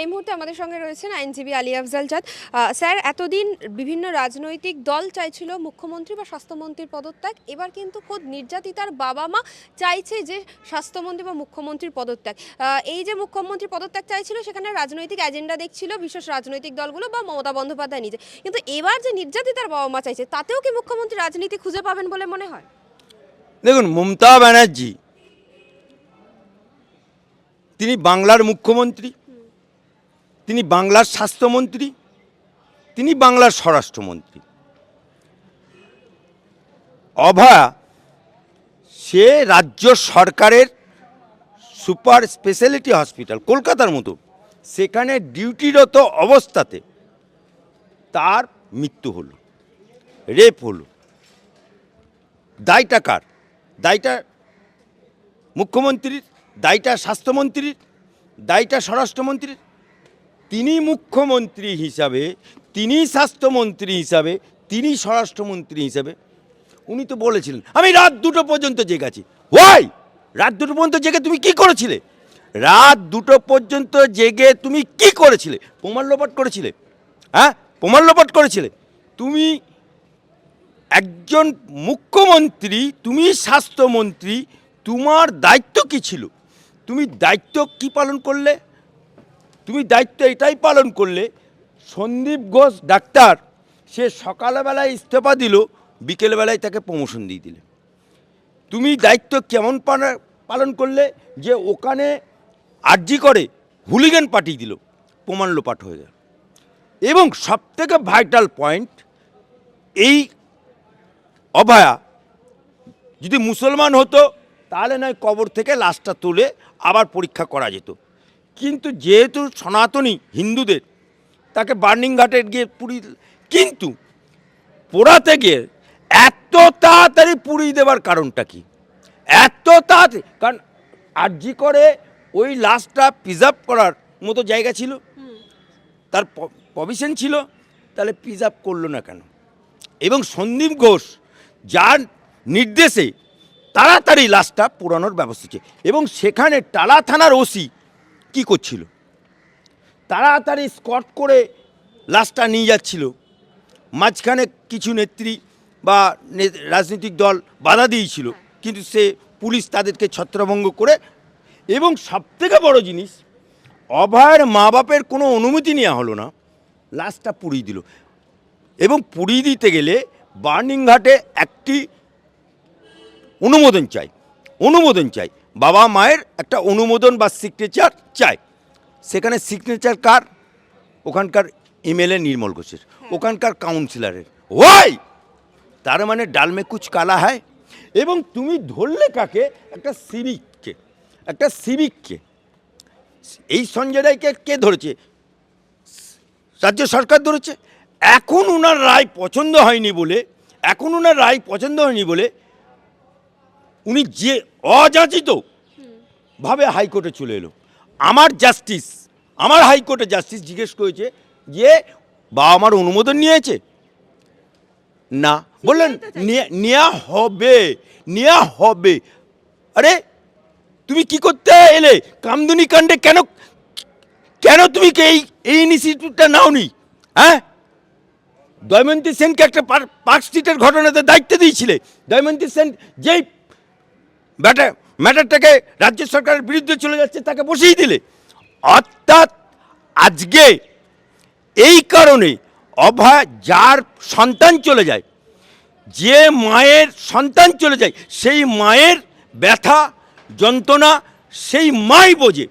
এই মুহূর্তে আমাদের সঙ্গে রয়েছেন আইনজীবী আলী আফজাল চাঁদ স্যার, এতদিন বিভিন্ন রাজনৈতিক দল চাইছিল মুখ্যমন্ত্রী বা স্বাস্থ্যমন্ত্রীর পদত্যাগ। এবার কিন্তু খোদ নির্যাতিতার বাবা মা চাইছে যে স্বাস্থ্যমন্ত্রী বা মুখ্যমন্ত্রীর পদত্যাগ। এই যে মুখ্যমন্ত্রী পদত্যাগ চাইছিল, সেখানে রাজনৈতিক এজেন্ডা দেখছিল বিশেষ রাজনৈতিক দলগুলো বা মমতা বন্দ্যোপাধ্যায় নিজে। কিন্তু এবার যে নির্যাতিতার বাবা মা চাইছে, তাতেও কি মুখ্যমন্ত্রী রাজনীতি খুঁজে পাবেন বলে মনে হয়? দেখুন, মমতা ব্যানার্জি, তিনি বাংলার মুখ্যমন্ত্রী। তিনি বাংলার স্বাস্থ্যমন্ত্রী, তিনি বাংলার স্বরাষ্ট্রমন্ত্রী। অভা সে রাজ্য সরকারের সুপার স্পেশালিটি হসপিটাল, কলকাতার মতো। সেখানে ডিউটিরত অবস্থাতে তার মৃত্যু হলো, রেপ হলো। দায়টা কার? দায়টা মুখ্যমন্ত্রীর দায়টা স্বাস্থ্যমন্ত্রীর দায়টা স্বরাষ্ট্রমন্ত্রীর। তিনি মুখ্যমন্ত্রী হিসাবে, তিনি স্বাস্থ্যমন্ত্রী হিসাবে, তিনি স্বরাষ্ট্রমন্ত্রী হিসাবে। উনি তো বলেছিলেন, আমি রাত দুটো পর্যন্ত জেগেছি। ওয়াই রাত দুটো পর্যন্ত জেগে তুমি কি করেছিলে? রাত দুটো পর্যন্ত জেগে তুমি কি করেছিলে? প্রমাণ লোপাট করেছিলে। হ্যাঁ? প্রমাণ লোপাট করেছিলে। তুমি একজন মুখ্যমন্ত্রী, তুমি স্বাস্থ্যমন্ত্রী, তোমার দায়িত্ব কি ছিল? তুমি দায়িত্ব কি পালন করলে? তুমি দায়িত্ব এটাই পালন করলে সন্দীপ ঘোষ ডাক্তার, সে সকালবেলায় ইস্তফা দিল, বিকেলবেলায় তাকে প্রমোশন দিয়ে দিলে। তুমি দায়িত্ব কেমন পালন করলে যে ওখানে আর্জি করে হুলিগান পাঠিয়ে দিল, প্রমাণ লোপাট হয়ে গেল। এবং সবথেকে ভাইটাল পয়েন্ট এই অভয়া যদি মুসলমান হতো, তাহলে নয় কবর থেকে লাশটা তুলে আবার পরীক্ষা করা যেত। কিন্তু যেহেতু সনাতনী হিন্দুদের তাকে বার্নিং ঘাটে গিয়ে পুড়ি কিন্তু পোড়াতে গিয়ে এত তাড়াতাড়ি পুড়িয়ে দেওয়ার কারণটা কি? এত তাড়াতাড়ি কারণ আর্জি করে ওই লাশটা প্রিজার্ভ করার মতো জায়গা ছিল। তার প্রভিশন ছিল তাহলে প্রিজার্ভ করল না কেন? এবং সন্দীপ ঘোষ যার নির্দেশে তাড়াতাড়ি লাশটা পোড়ানোর ব্যবস্থা ছিল এবং সেখানে টালা থানার ওসি কি করছিল? তাড়াতাড়ি স্কট করে লাশটা নিয়ে যাচ্ছিল। মাঝখানে কিছু নেত্রী বা রাজনৈতিক দল বাধা দিয়েছিল, কিন্তু সে পুলিশ তাদেরকে ছত্রভঙ্গ করে এবং সবথেকে বড় জিনিস, অভয়ের মা বাপের কোনো অনুমতি নেওয়া হলো না, লাশটা পুড়িয়ে দিল। এবং পুড়িয়ে দিতে গেলে বার্নিং ঘাটে একটি অনুমোদন চাই অনুমোদন চাই। বাবা মায়ের একটা অনুমোদন বা সিগনেচার চাই। সেখানে সিগনেচার কার? ওখানকার এমএলএ নির্মল ঘোষের ওখানকার কাউন্সিলরের ওয়াই তার মানে ডালমে কুচ কালা হয়। এবং তুমি ধরলে কাকে? একটা সিভিককে একটা সিভিককে এই সঞ্জয় রায়কে কে ধরেছে? রাজ্য সরকার ধরেছে। এখন ওনার রায় পছন্দ হয়নি বলে এখন ওনার রায় পছন্দ হয়নি বলে উনি যে অযাচিত ভাবে হাইকোর্টে চলে এলো। আমার জাস্টিস আমার হাইকোর্টে জাস্টিস জিজ্ঞেস করেছে যে বাবা মার অনুমোদন নিয়েছে? না। বললেন নেওয়া হবে নেওয়া হবে। আরে তুমি কি করতে এলে? কামদুনি কাণ্ডে কেন কেন তুমি কি এই এই ইনিশিয়েটিভটা নাওনি? হ্যাঁ? দয়মন্তী সেনকে একটা পার- পার্ক স্ট্রিটের ঘটনাতে দায়িত্ব দিয়েছিলে। দয়মন্তী সেন যেই ব্যাটা ম্যাটারটাকে রাজ্য সরকারের বিরুদ্ধে চলে যাচ্ছে, তাকে বসিয়ে দিলে। অর্থাৎ আজকে এই কারণে অভা যার সন্তান চলে যায়, যে মায়ের সন্তান চলে যায়, সেই মায়ের ব্যথা, যন্ত্রণা, সেই মাই বোঝে,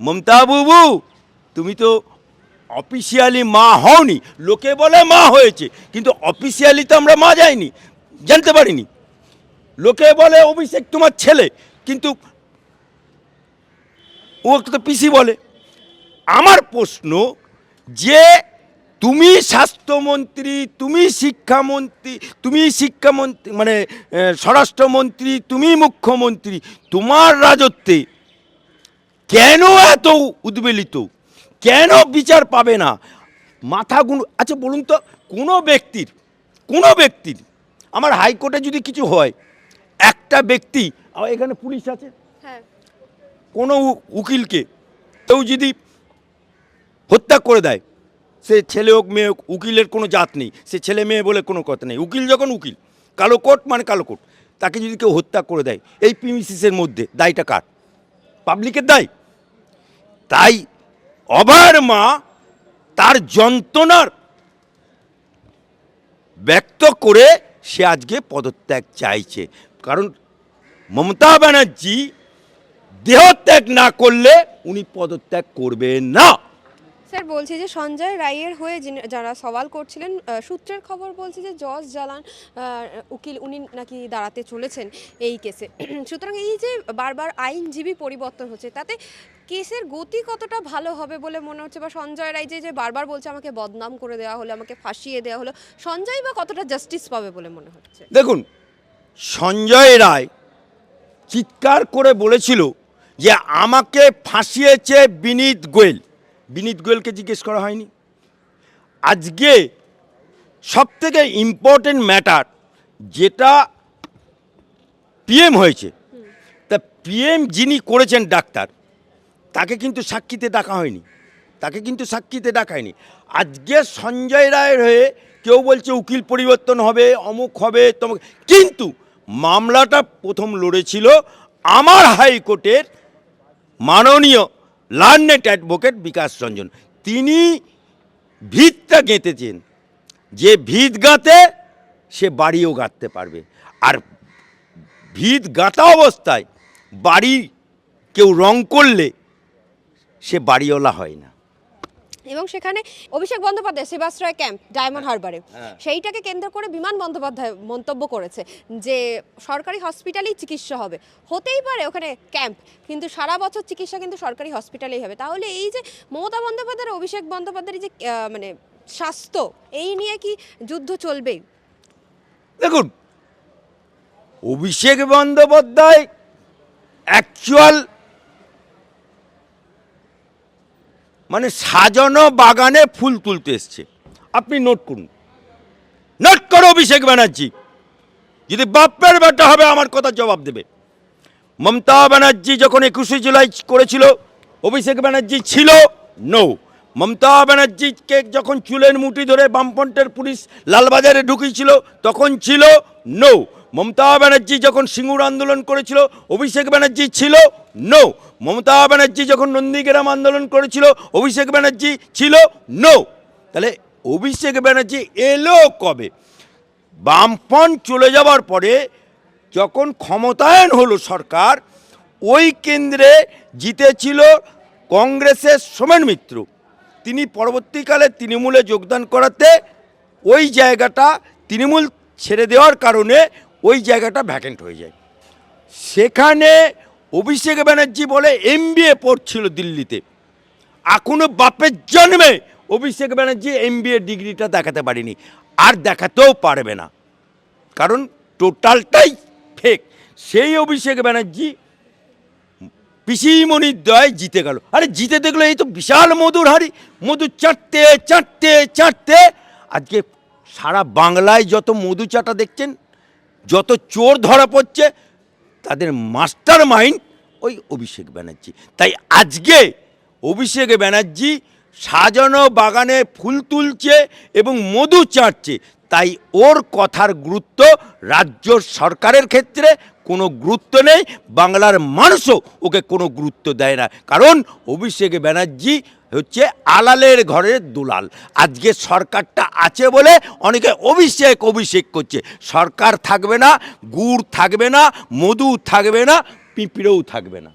মমতা বাবু, তুমি তো অফিসিয়ালি মা হওনি, লোকে বলে মা হয়েছে, কিন্তু অফিসিয়ালি তো আমরা মা যাইনি, জানতে পারিনি। লোকে বলে, অভিষেক তোমার ছেলে। কিন্তু ও তো পিসি বলে। আমার প্রশ্ন, যে তুমি স্বাস্থ্যমন্ত্রী, তুমি শিক্ষামন্ত্রী তুমি শিক্ষামন্ত্রী মানে স্বরাষ্ট্রমন্ত্রী, তুমি মুখ্যমন্ত্রী, তোমার রাজত্বে কেন এত উদ্বেলিত? কেন বিচার পাবে না? মাথা গুণ আচ্ছা বলুন তো, কোনো ব্যক্তির কোনো ব্যক্তির, আমার হাইকোর্টে যদি কিছু হয় একটা ব্যক্তি এখানে পুলিশ আছে। হ্যাঁ। কোনো উকিলকে কেউ যদি হত্যা করে দেয় সে ছেলে হোক মেয়ে হোক উকিলের কোনো জাত নেই সে ছেলে মেয়ে বলে কোনো কথা নেই। উকিল যখন উকিল কালো কোট মানে কালো কোট তাকে যদি কেউ হত্যা করে দেয় এই প্রিমিসিসের মধ্যে দায়টা কার? পাবলিকের দায়? তাই অভয়ের মা তার যন্ত্রণার ব্যক্ত করে সে আজকে পদত্যাগ চাইছে। কারণ মমতা ব্যানার্জি দেহত্যাগ না করলে উনি পদত্যাগ করবেন না। স্যার বলছি যে সঞ্জয় রায়ের হয়ে যারা সওয়াল করছিলেন সূত্রের খবর বলছে যে জজ জালান উকিল উনি নাকি দাঁড়াতে চলেছেন এই কেসে। সুতরাং এই যে বারবার আইনজীবী পরিবর্তন হচ্ছে তাতে কেসের গতি কতটা ভালো হবে বলে মনে হচ্ছে? বা সঞ্জয় রায় যে যে বারবার বলছে আমাকে বদনাম করে দেওয়া হলো আমাকে ফাঁসিয়ে দেওয়া হলো সঞ্জয় বা কতটা জাস্টিস পাবে বলে মনে হচ্ছে? দেখুন সঞ্জয় রায় চিৎকার করে বলেছিল যে আমাকে ফাঁসিয়েছে বিনীত গোয়েল। বিনীত গোয়েলকে জিজ্ঞেস করা হয়নি। আজকে সবথেকে ইম্পর্টেন্ট ম্যাটার যেটা পিএম হয়েছে। তা পিএম যিনি করেছেন ডাক্তার, তাকে কিন্তু সাক্ষীতে ডাকা হয়নি। তাকে কিন্তু সাক্ষীতে ডাকা হয়নি। আজকে সঞ্জয় রায়ের হয়ে কেউ বলছে উকিল পরিবর্তন হবে, অমুক হবে, তমুক। কিন্তু মামলাটা প্রথম লড়েছিল আমার হাইকোর্টের মাননীয় লার্নেট অ্যাডভোকেট বিকাশ রঞ্জন। তিনি ভিতটা গেঁথেছেন। যে ভিত গাঁতে সে বাড়িও গাঁথতে পারবে। আর ভিত গাঁথা অবস্থায় বাড়ি কেউ রং করলে সে বাড়িওয়ালা হয় না। এবং সেখানে অভিষেক বন্দ্যোপাধ্যায় সেবাশ্রয় ক্যাম্প ডায়মন্ড হারবারে। সেইটাকে কেন্দ্র করে বিমান বন্দ্যোপাধ্যায় মন্তব্য করেছে যে সরকারি হসপিটালেই চিকিৎসা হবে। হতেই পারে ওখানে ক্যাম্প কিন্তু সারা বছর চিকিৎসা কিন্তু সরকারি হসপিটালেই হবে। তাহলে এই যে মমতা বন্দ্যোপাধ্যায় অভিষেক বন্দ্যোপাধ্যায়ের যে মানে স্বাস্থ্য এই নিয়ে কি যুদ্ধ চলবেই? দেখুন অভিষেক বন্দ্যোপাধ্যায় অ্যাকচুয়াল মানে সাজানো বাগানে ফুল তুলতে এসছে। আপনি নোট করুন। নোট করো অভিষেক ব্যানার্জি। যদি বাপের বেটা হবে, আমার কথা জবাব দেবে। মমতা ব্যানার্জি যখন একুশে জুলাই করেছিল, অভিষেক ব্যানার্জি ছিল নো মমতা ব্যানার্জিকে যখন চুলের মুঠি ধরে বামপন্থের পুলিশ লালবাজারে ঢুকিয়েছিল, তখন ছিল নো মমতা ব্যানার্জি যখন সিঙ্গুর আন্দোলন করেছিল, অভিষেক ব্যানার্জি ছিল? নো মমতা ব্যানার্জি যখন নন্দীগ্রাম আন্দোলন করেছিল, অভিষেক ব্যানার্জি ছিল? নো তাহলে অভিষেক ব্যানার্জি এলো কবে? বামফ্রন্ট চলে যাওয়ার পরে যখন ক্ষমতায়ন হলো সরকার, ওই কেন্দ্রে জিতেছিল কংগ্রেসের সোমেন মিত্র। তিনি পরবর্তীকালে তৃণমূলে যোগদান করাতে ওই জায়গাটা তৃণমূল ছেড়ে দেওয়ার কারণে ওই জায়গাটা ভ্যাকেন্ট হয়ে যায়। সেখানে অভিষেক ব্যানার্জি বলে এমবিএ পড়ছিল দিল্লিতে। এখনও বাপের জন্মে অভিষেক ব্যানার্জি এমবিএ ডিগ্রিটা দেখাতে পারেনি। আর দেখাতেও পারবে না। কারণ টোটালটাই ফেক সেই অভিষেক ব্যানার্জি পিসিমণির দয় জিতে গেল। আরে জিতে দেখল এই তো বিশাল মধুর হাড়ি। মধু চাটতে চাটতে চাটতে। আজকে সারা বাংলায় যত মধু চাটা দেখছেন যত চোর ধরা পড়ছে, তাদের মাস্টার মাইন্ড ওই অভিষেক ব্যানার্জি। তাই আজকে অভিষেক ব্যানার্জি সাজানো বাগানে ফুল তুলছে এবং মধু চাটছে। তাই ওর কথার গুরুত্ব রাজ্য সরকারের ক্ষেত্রে কোনো গুরুত্ব নেই, বাংলার মানুষও ওকে কোনো গুরুত্ব দেয় না। কারণ অভিষেক ব্যানার্জি হচ্ছে আলালের ঘরের দুলাল। আজকে সরকারটা আছে বলে অনেকে অভিষেক অভিষেক করছে। সরকার থাকবে না, গুড় থাকবে না, মধু থাকবে না, পিঁপড়েও থাকবে না।